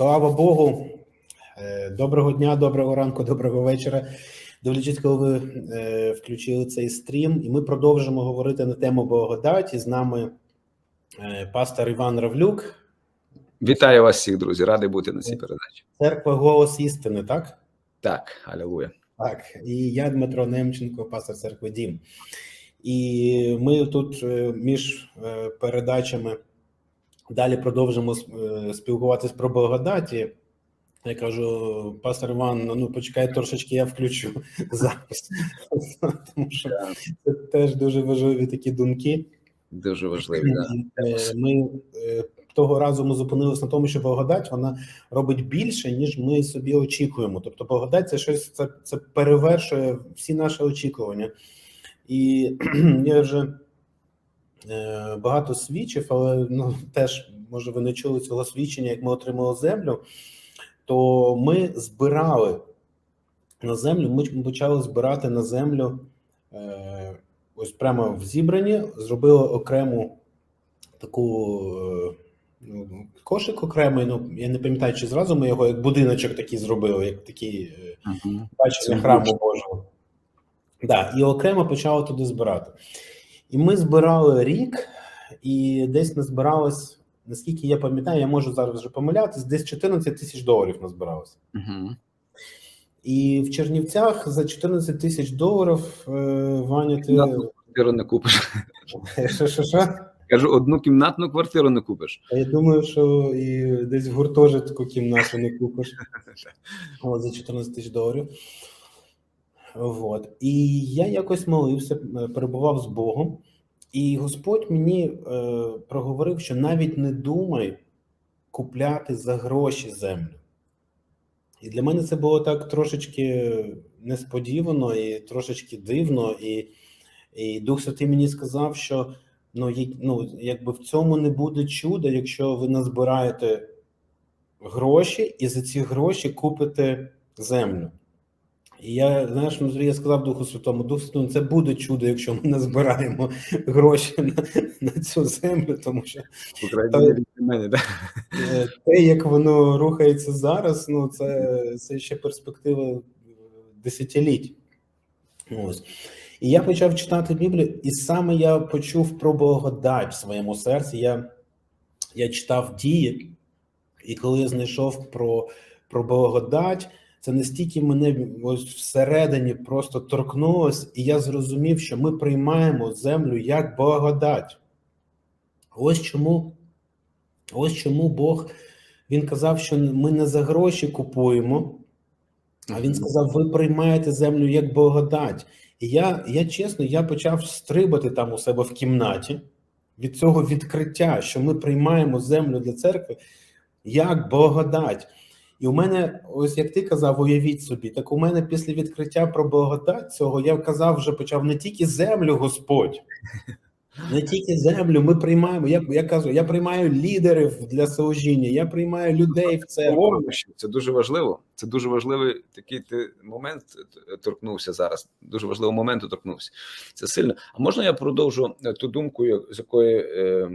Слава Богу, Е, доброго дня, доброго ранку, доброго вечора. Дивлячись, коли ви е, включили цей стрім, і ми продовжимо говорити на тему благодаті. З нами е, пастор Іван Равлюк, Вітаю вас всіх, друзі. Радий бути на цій передачі. церква Голос істини, так? Так, алілуя. Так, і я Дмитро Немченко, пастор церкви Дім. І ми тут між передачами далі продовжимо е, спілкуватись про благодаті. Я кажу, пастор Іван, ну почекай трошечки, я включу запис. Тому що це теж дуже важливі такі думки. Дуже важливо. Да. Е, Ми е, того разу ми зупинилися на тому, що благодать вона робить більше, ніж ми собі очікуємо. Тобто, благодать це щось це, це перевершує всі наші очікування. І я вже багато свідчив, але ну теж може ви не чули цього свідчення, як ми отримали землю. То ми збирали на землю. Ми почали збирати на землю. Е, ось прямо в зібранні зробили окрему таку е, ну, кошик окремий. Ну я не пам'ятаю, чи зразу ми його як будиночок такий зробили, як такий е, Мгм. бачення храму Божого. Да, і окремо почали туди збирати. І ми збирали рік, і десь назбиралось, наскільки я пам'ятаю, я можу зараз вже помилятись, десь 14 тисяч доларів назбиралось. Мгм. І в Чернівцях за 14 тисяч доларів е, Ваня, ти. Квартиру не купиш. що, що, що? Кажу, одну кімнатну квартиру не купиш. А Я думаю, що і десь в гуртожитку кімнату не купиш. От, за 14 тисяч доларів. От. І я якось молився, перебував з Богом, і Господь мені е, проговорив, що навіть не думай купляти за гроші землю. І для мене це було так трошечки несподівано і трошечки дивно. І, і Дух Святий мені сказав, що ну, як- ну, якби в цьому не буде чуда, якщо ви назбираєте гроші і за ці гроші купите землю. І я, знаєш, внутрі я сказав Духу Святому, Дух Святому, це буде чудо, якщо ми назбираємо гроші на, на цю землю, тому що Та-? Е, те, як воно рухається зараз, ну це, це ще перспектива е, десятиліть. Ось. І я почав читати Біблію, і саме я почув про благодать в своєму серці. Я, я читав дії, і коли я знайшов про, про благодать, це настільки мене ось всередині просто торкнулось, і я зрозумів, що ми приймаємо землю як благодать. Ось чому Ось чому Бог він казав, що ми не за гроші купуємо, а він сказав: ви приймаєте землю як благодать. І я, я чесно, я почав стрибати там у себе в кімнаті від цього відкриття, що ми приймаємо землю для церкви як благодать. І у мене, ось як ти казав, уявіть собі, так у мене після відкриття про благодать цього я казав, вже почав не тільки землю, Господь, не тільки землю. Ми приймаємо. Я, я кажу, я приймаю лідерів для служіння, я приймаю людей в церкву. Це дуже важливо. Це дуже важливий такий ти момент торкнувся зараз. Дуже важливого моменту торкнувся. Це сильно. А можна я продовжу ту думку, з якої е.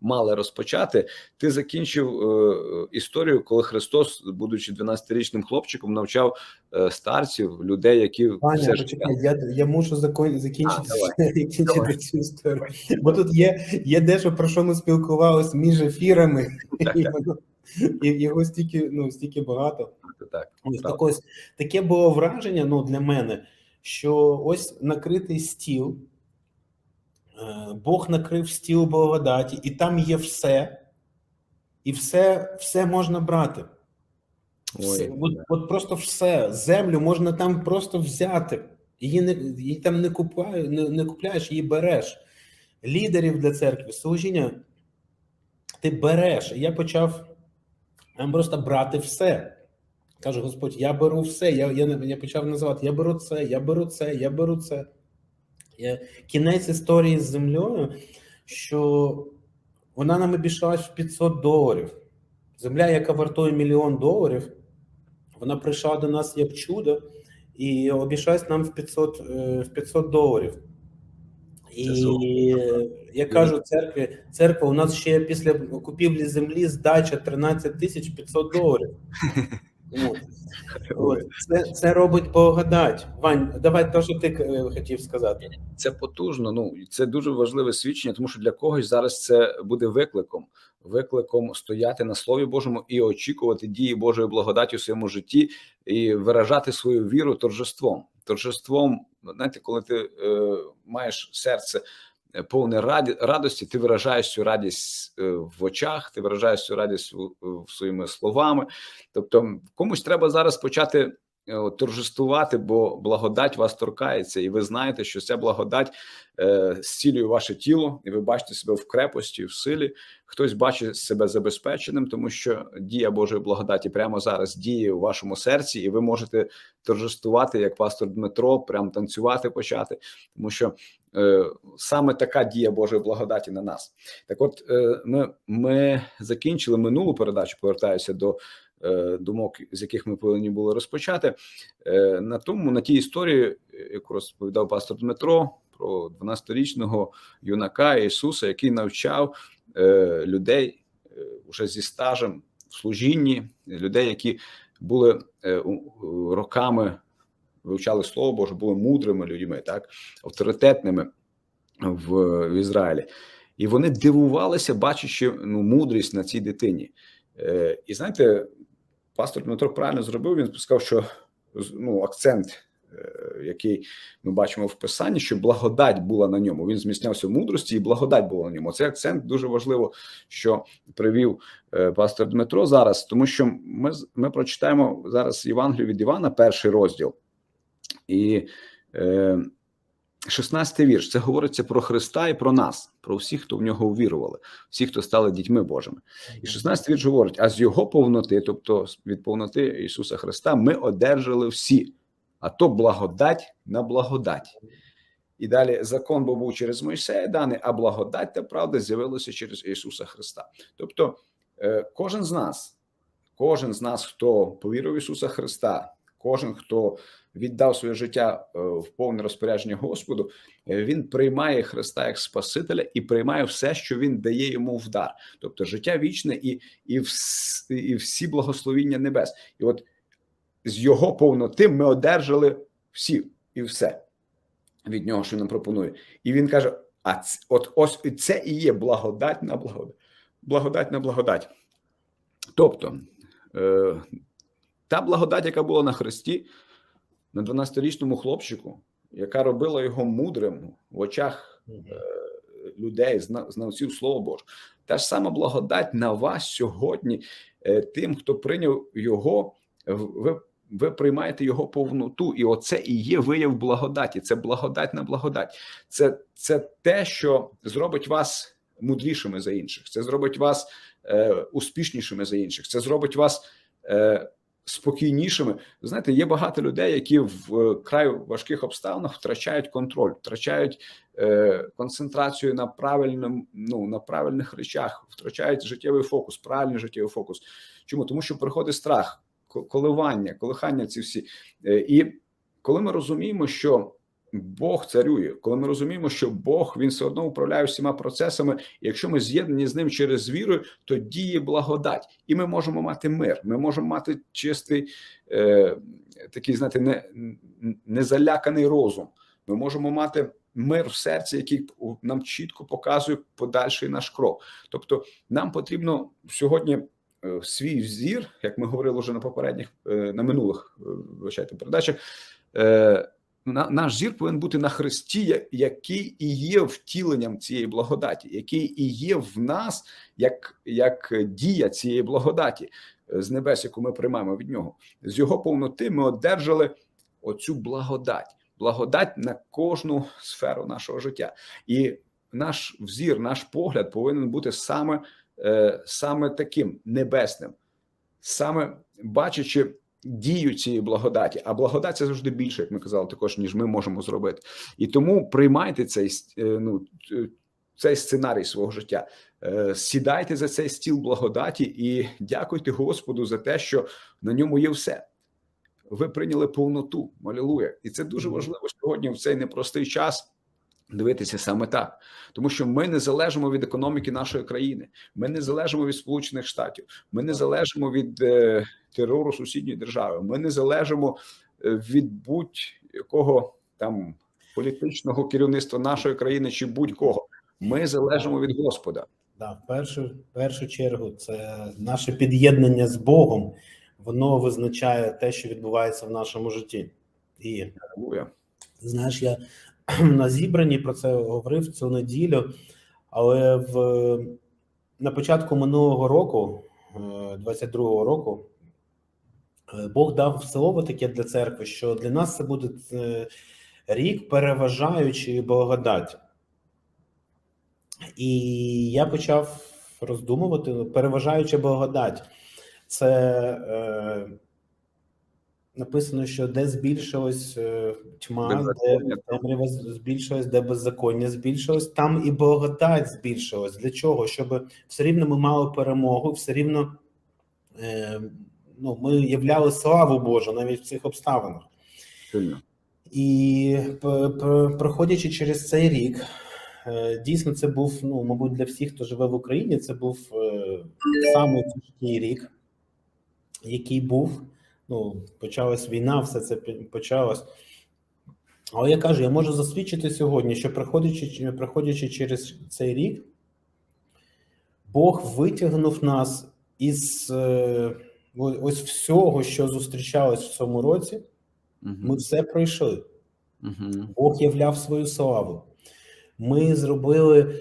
Мали розпочати. Ти закінчив е, історію, коли Христос, будучи 12-річним хлопчиком, навчав е, старців, людей, які Ваня, все почекай, я, я мушу закон, закінчити, А, закінчити Давай. цю історію. Бо тут є, є дещо, про що ми спілкувалися між ефірами, Так, і, так. і його стільки, ну, стільки багато. Так, Ось так ось таке було враження ну, для мене, що ось накритий стіл, Бог накрив стіл благодаті, і там є все, і все, все можна брати. Все, Ой, от, от просто все. Землю можна там просто взяти. Її не її там не купує, не, не купляєш, її береш. Лідерів для церкви, служіння ти береш. І я почав там просто брати все. Каже Господь, я беру все. Я, я, я почав називати: я беру це, я беру це, я беру це. Я, кінець історії з землею, що вона нам обійшлась в 500 доларів. Земля, яка вартує мільйон доларів, вона прийшла до нас як чудо і обійшлась нам в 500, е, в 500 доларів. І е, я кажу церкві, церква, у нас ще після купівлі землі здача 13 тисяч 500 доларів. От. Це, це робить благодать. Вань, давай те, що ти е, хотів сказати. Це потужно. Ну це дуже важливе свідчення, тому що для когось зараз це буде викликом. Викликом стояти на слові Божому і очікувати дії Божої благодаті у своєму житті і виражати свою віру торжеством. Торжеством, знаєте, коли ти е, маєш серце повне раді, радості, ти виражаєш цю радість е, в очах, ти виражаєш цю радість у своїми словами. Тобто, комусь треба зараз почати е, торжествувати, бо благодать вас торкається, і ви знаєте, що ця благодать е, зцілює ваше тіло, і ви бачите себе в крепості, в силі. Хтось бачить себе забезпеченим, тому що дія Божої благодаті прямо зараз діє у вашому серці, і ви можете торжествувати, як пастор Дмитро, прям танцювати почати, тому що е, саме така дія Божої благодаті на нас. Так, от е, ми, ми закінчили минулу передачу. Повертаюся до е, думок, з яких ми повинні були розпочати. Е, на тому на тій історії, яку розповідав пастор Дмитро про 12-річного юнака Ісуса, який навчав е, людей е, вже зі стажем в служінні, людей, які були е, роками вивчали слово Боже, були мудрими людьми, так авторитетними в, в Ізраїлі. І вони дивувалися, бачачи ну, мудрість на цій дитині. Е, і знаєте, пастор Дмитро правильно зробив. Він сказав, що ну, акцент, е, який ми бачимо в писанні, що благодать була на ньому. Він зміцнявся в мудрості, і благодать була на ньому. Цей акцент дуже важливо, що привів е, пастор Дмитро зараз, тому що ми, ми прочитаємо зараз Євангелію від Івана, перший розділ. І е, 16 вірш. Це говориться про Христа і про нас, про всіх, хто в нього увірували, всіх, хто стали дітьми Божими. І 16 вірш говорить: а з його повноти, тобто від повноти Ісуса Христа, ми одержали всі, а то благодать на благодать. І далі закон бо був через Мойсея даний, а благодать та правда з'явилася через Ісуса Христа. Тобто, е, кожен з нас, кожен з нас, хто повірив в Ісуса Христа, кожен, хто віддав своє життя е, в повне розпорядження Господу, е, він приймає Христа як Спасителя і приймає все, що він дає йому в дар, тобто життя вічне і, і, вс, і всі благословіння небес. І от з його повноти ми одержали всі і все від нього, що нам пропонує. І він каже: а ц- от ось це і є благодать на благодать. Благодать на благодать. Тобто, е, та благодать, яка була на Христі, на 12-річному хлопчику, яка робила його мудрим в очах е, людей, знавців Слова Божого. Та ж сама благодать на вас сьогодні, е, тим, хто прийняв його, ви, ви приймаєте його повноту, і оце і є вияв благодаті. Це благодать на благодать. Це, це те, що зробить вас мудрішими за інших. Це зробить вас е, успішнішими за інших. Це зробить вас. Е, Спокійнішими, знаєте, є багато людей, які в краю край важких обставинах втрачають контроль, втрачають е, концентрацію на правильному, ну на правильних речах, втрачають життєвий фокус, правильний життєвий фокус. Чому? Тому, що приходить страх, ко- коливання, колихання ці всі, Е, і коли ми розуміємо, що Бог царює, коли ми розуміємо, що Бог він все одно управляє всіма процесами. І якщо ми з'єднані з ним через віру, то діє благодать, і ми можемо мати мир. Ми можемо мати чистий е, такий, знаєте, не, не заляканий розум. Ми можемо мати мир в серці, який нам чітко показує подальший наш крок. Тобто, нам потрібно сьогодні е, свій взір, як ми говорили вже на попередніх, е, на минулих е, передачах. На- Наш зір повинен бути на Христі, який і є втіленням цієї благодаті, який і є в нас як, як дія цієї благодаті е, з небес, яку ми приймаємо від нього. З його повноти ми одержали оцю благодать, благодать на кожну сферу нашого життя. І наш взір, наш погляд повинен бути саме, е, саме таким небесним, саме бачачи дію цієї благодаті. А благодать це завжди більше, як ми казали, також ніж ми можемо зробити. І тому приймайте цей е, ну, цей сценарій свого життя. Е, Сідайте за цей стіл благодаті і дякуйте Господу за те, що на ньому є все. Ви прийняли повноту, малілуя. І це дуже важливо сьогодні в цей непростий час. Дивитися саме так, тому що ми не залежимо від економіки нашої країни, ми не залежимо від Сполучених Штатів, ми не залежимо від е, терору сусідньої держави, ми не залежимо е, від будь-якого там політичного керівництва нашої країни чи будь-кого. Ми залежимо від Господа. Да, в першу, в першу чергу, це наше під'єднання з Богом, воно визначає те, що відбувається в нашому житті. І знаєш, я на зібранні про це говорив цю неділю, але в на початку минулого року, е, 22-го року, е, Бог дав слово таке для церкви, що для нас це буде е, рік переважаючої благодаті. І я почав роздумувати, переважаюча благодать. Це е, написано, що де збільшилась е, тьма, де темрява збільшилась, де беззаконня збільшилось, там і благодать збільшилась. Для чого? Щоб все рівно ми мали перемогу, все рівно е, ну, ми являли славу Божу навіть в цих обставинах. Сильно. І проходячи через цей рік, е, дійсно це був, ну, мабуть, для всіх, хто живе в Україні, це був е, самий тяжкий рік, який був. Ну, почалась війна, все це почалось. Але я кажу, я можу засвідчити сьогодні, що проходячи, проходячи через цей рік, Бог витягнув нас із е, ось всього, що зустрічалось в цьому році. Ми все пройшли. Бог являв свою славу. Ми зробили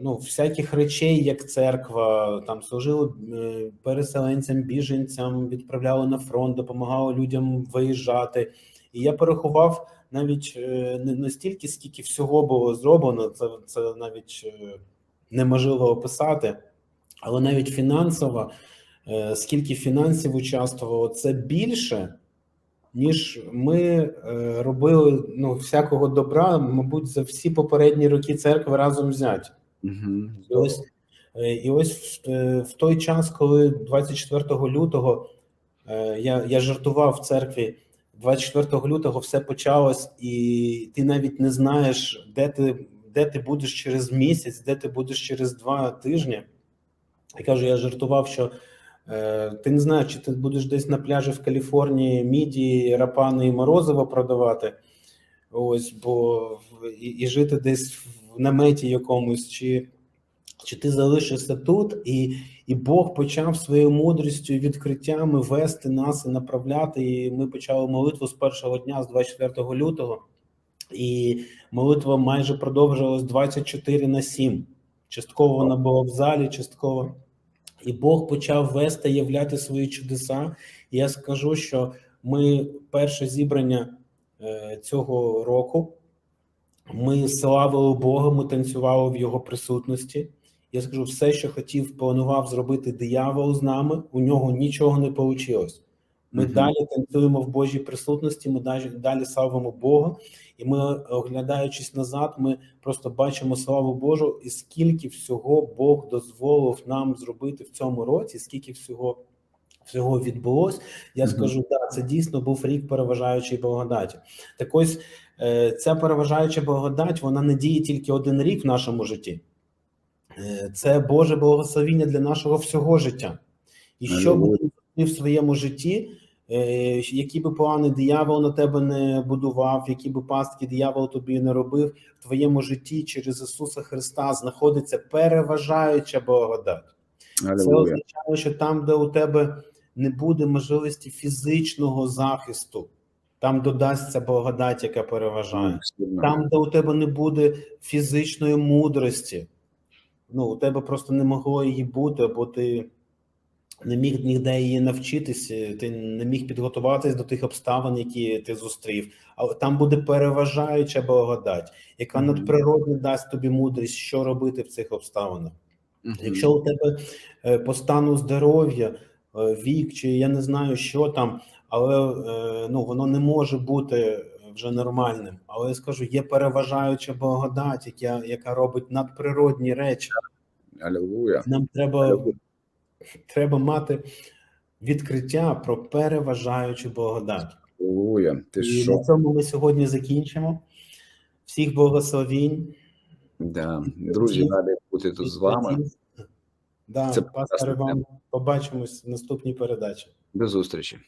ну, всяких речей, як церква, там служили е, переселенцям, біженцям, відправляли на фронт, допомагали людям виїжджати. І я порахував навіть е, не настільки, скільки всього було зроблено, це, це навіть е, неможливо описати, але навіть фінансово, е, скільки фінансів участвувало, це більше ніж ми е, робили ну, всякого добра, мабуть, за всі попередні роки церкви разом взяті. Угу. І ось, е, і ось в, е, в той час, коли 24 лютого я, я жартував в церкві, 24 лютого все почалось, і ти навіть не знаєш, де ти, де ти будеш через місяць, де ти будеш через два тижні. Я кажу, я жартував, що ти не знаєш, чи ти будеш десь на пляжі в Каліфорнії міді, рапани і морозиво продавати. Ось, бо і, і жити десь в наметі якомусь, чи, чи ти залишишся тут, і, і Бог почав своєю мудрістю і відкриттями вести нас і направляти. І ми почали молитву з першого дня, з 24 лютого, і молитва майже продовжилась 24 на 7. Частково вона була в залі, частково. І Бог почав вести, являти свої чудеса. І я скажу, що ми перше зібрання е, цього року. Ми славили Бога, ми танцювали в його присутності. Я скажу, все, що хотів, планував зробити диявол з нами, у нього нічого не вийшло. Ми Мгм. далі танцюємо в Божій присутності, ми далі, далі славимо Бога, і ми, оглядаючись назад, ми просто бачимо славу Божу, і скільки всього Бог дозволив нам зробити в цьому році, скільки всього. Всього відбулось, я Мгм. скажу, так, це дійсно був рік переважаючої благодаті. Так ось е, ця переважаюча благодать, вона не діє тільки один рік в нашому житті. Е, Це Боже благословіння для нашого всього життя. І що би в своєму житті, е, які би плани диявол на тебе не будував, які би пастки диявол тобі не робив, в твоєму житті через Ісуса Христа знаходиться переважаюча благодать. Це означає, що там, де у тебе не буде можливості фізичного захисту, там додасться благодать, яка переважає. Там, де у тебе не буде фізичної мудрості, ну у тебе просто не могло її бути, або ти не міг ніде її навчитися, ти не міг підготуватись до тих обставин, які ти зустрів. Але там буде переважаюча благодать, яка надприродно дасть тобі мудрість, що робити в цих обставинах. Якщо у тебе е, по стану здоров'я, е, вік, чи я не знаю, що там, але е, ну воно не може бути вже нормальним. Але я скажу, є переважаюча благодать, яка, яка робить надприродні речі. Алілуя. Нам треба, треба мати відкриття про переважаючу благодать. Алілуя. Ти І що? на цьому ми сьогодні закінчимо. Всіх благословінь. Да. Друзі, раді бути тут з вами. Да, Це пастор вам побачимось в наступній передачі. До зустрічі.